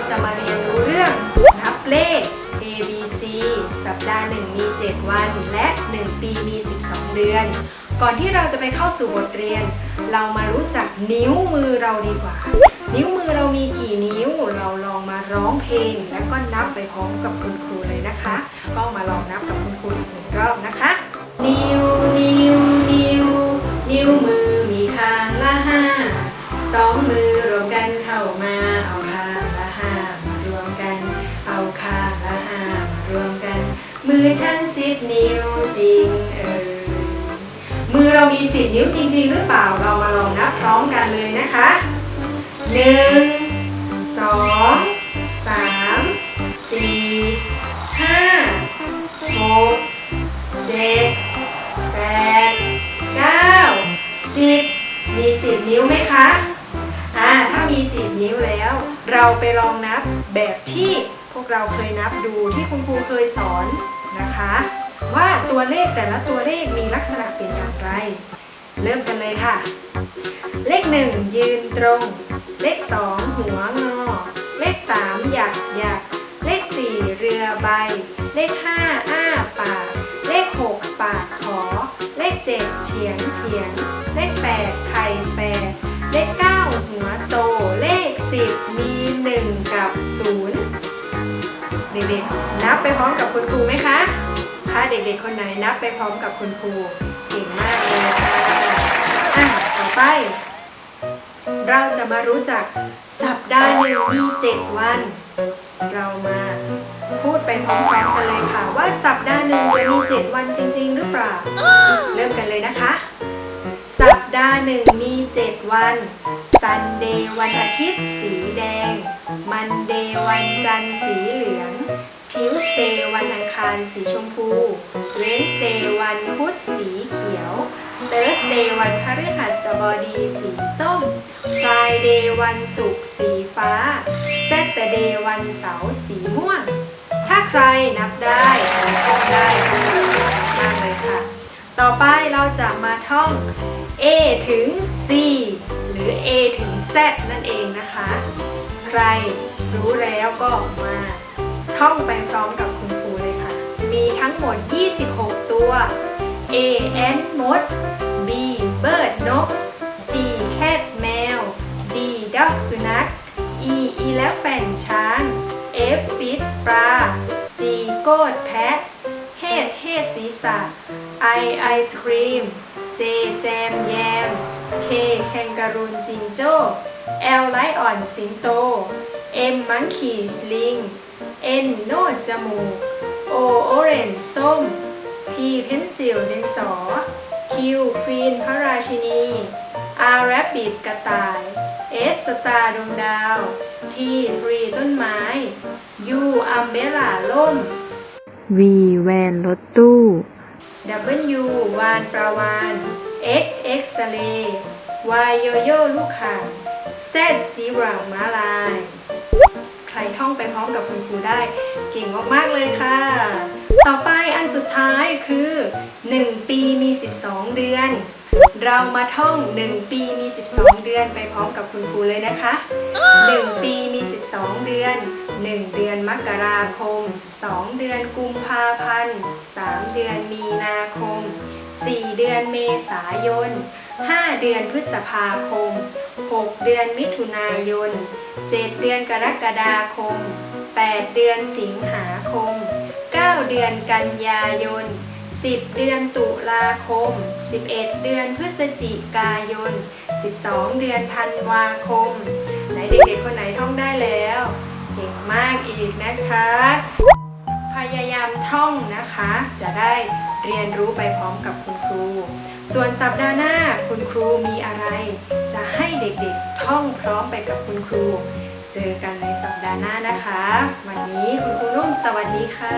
เราจะมาเรียนรู้เรื่องนับเลข A B C สัปดาห์หนึ่งมี 7 วัน และ 1 ปีมี 12 เดือน ก่อนที่เราจะไปเข้าสู่บทเรียน เรามารู้จักนิ้วมือเราดีกว่า นิ้วมือเรามีกี่นิ้ว เราลองมาร้องเพลง แล้วก็นับไปพร้อมกับคุณครูเลยนะคะ ก็มาลองนับกับคุณครูอีกหนึ่งรอบนะคะ นิ้ว นิ้ว นิ้ว นิ้วมือมีข้างละห้าสองมือรวมกันเข้ามาเอา ฉันสิบนิ้วจริงเออมือเรามีสิบนิ้วจริง ๆ หรือเปล่าเรามาลองนับพร้อมกันเลยนะคะหนึ่งสองสามสี่ห้าหกเจ็ดแปดเก้าสิบมีสิบนิ้วไหมคะอ่าถ้ามีสิบนิ้วแล้ว เราไปลองนับแบบที่ พวกเราเคยนับดูที่คุณครูเคยสอนนะคะ ว่าตัวเลขแต่ละตัวเลขมีลักษณะเป็นอย่างไร เริ่มกันเลยค่ะ เลขหนึ่งยืนตรง เลขสองหัวงอ เลขสามหยักหยักเลขสี่เรือใบ เลขห้าอ้าปาก เลขหกปากขอ เลขเจ็ดเฉียงเฉียง เลขแปดไข่แฝดเลขเก้าหัวโต เลขสิบมีหนึ่งกับศูนย์ ด็กๆ นับไปพร้อมกับคุณครูไหมคะ ถ้าเด็กๆ คนไหนนับไปพร้อมกับคุณครูเก่งมากเลยค่ะอะต่อไป เราจะมารู้จักสัปดาห์หนึ่งมีเจ็ดวัน เรามาพูดไปพร้อมๆกันเลยค่ะ ว่าสัปดาห์หนึ่งจะมีเจ็ดวันจริง ๆ หรือเปล่า เริ่มกันเลยนะคะ ดาห์หนึ่งมี7วัน ซันเดย์วันอาทิตย์สีแดง มันเดย์วันจันทร์สีเหลือง ทิวสเดย์วันอังคารสีชมพู เวนสเดย์วันพุธสีเขียว เติร์สเดย์วันพฤหัสบดีสีส้ม ฟรายเดย์วันศุกร์สีฟ้า แซตเตเดย์วันเสาร์สีม่วง ถ้าใครนับได้หรือท่องได้ ต่อไปเราจะมาท่อง A ถึง C หรือ A ถึง Z นั่นเองนะคะ ใครรู้แล้วก็มาท่องไปพร้อมกับคุณครูเลยค่ะ มีทั้งหมด 26 ตัว A N มด B bird นก C cat แมว D dog สุนัข E elephant ช้าง F fish ปลา G โกดแพะ H เฮดศีรษะ I ไอศครีม J แจมแยม K แคนการูนจิงโจ้ L ไลออนสิงโต M มังคีลิง N โนดจมูก O โอเรนส้ม P เพนซิลดินสอ Q ควีนพระราชินี R แรบบิทกระต่าย S สตาร์ดวงดาว T ทรีต้นไม้ U อัมเบล่าล่ม V แวนรถตู้ W วานปลาวาน X X สเลย์ Y โยโย่ลูกข่าง Z ซีบราม้าลาย ใครท่องไปพร้อมกับคุณครูได้ เก่งมาก ๆ เลยค่ะ ต่อไปอันสุดท้ายคือ 1 ปีมี 12 เดือน เรามาท่อง 1 ปีมี 12 เดือนไปพร้อมกับคุณครูเลยนะคะ 1 ปี 1 เดือนมกราคม 2 เดือนกุมภาพันธ์ 3 เดือนมีนาคม 4 เดือนเมษายน 5 เดือนพฤษภาคม 6 เดือนมิถุนายน 7 เดือนกรกฎาคม 8 เดือนสิงหาคม 9 เดือนกันยายน 10 เดือนตุลาคม 11 เดือนพฤศจิกายน 12 เดือนธันวาคม ไหนเด็กๆคนไหนท่องได้แล้ว ก่งมากอีกนะคะ พยายามท่องนะคะ จะได้เรียนรู้ไปพร้อมกับคุณครู ส่วนสัปดาห์หน้าคุณครูมีอะไร จะให้เด็กๆท่องพร้อมไปกับคุณครู เจอกันในสัปดาห์หน้านะคะ วันนี้คุณครูนุ่มสวัสดีค่ะ